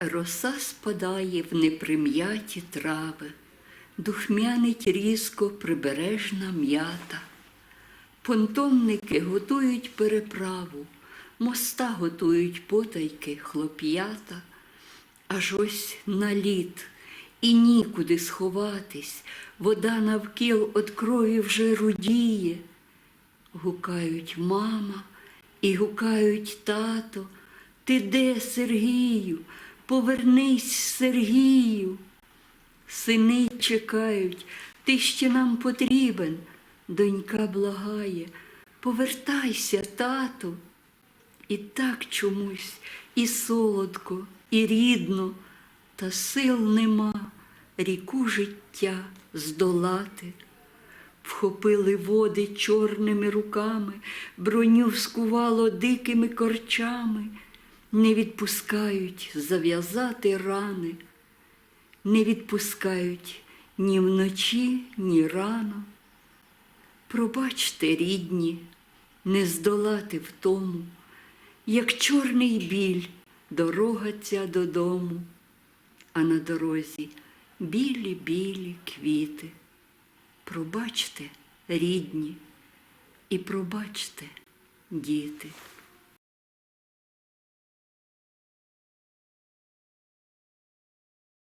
Роса спадає в неприм'яті трави, духмянить різко прибережна м'ята. Понтонники готують переправу, моста готують потайки хлоп'ята. Аж ось на лід, і нікуди сховатись, вода навкіл од крові вже рудіє. Гукають мама і гукають тато. Ти де, Сергію? Повернись, Сергію. Сини чекають, ти ще нам потрібен. Донька благає, повертайся, тату. І так чомусь і солодко, і рідно, та сил нема ріку життя здолати. Вхопили води чорними руками, броню скувало дикими корчами, не відпускають зав'язати рани, не відпускають ні вночі, ні рано. Пробачте, рідні, не здолати втому, як чорний біль дорога ця додому, а на дорозі білі-білі квіти. Пробачте, рідні, і пробачте, діти.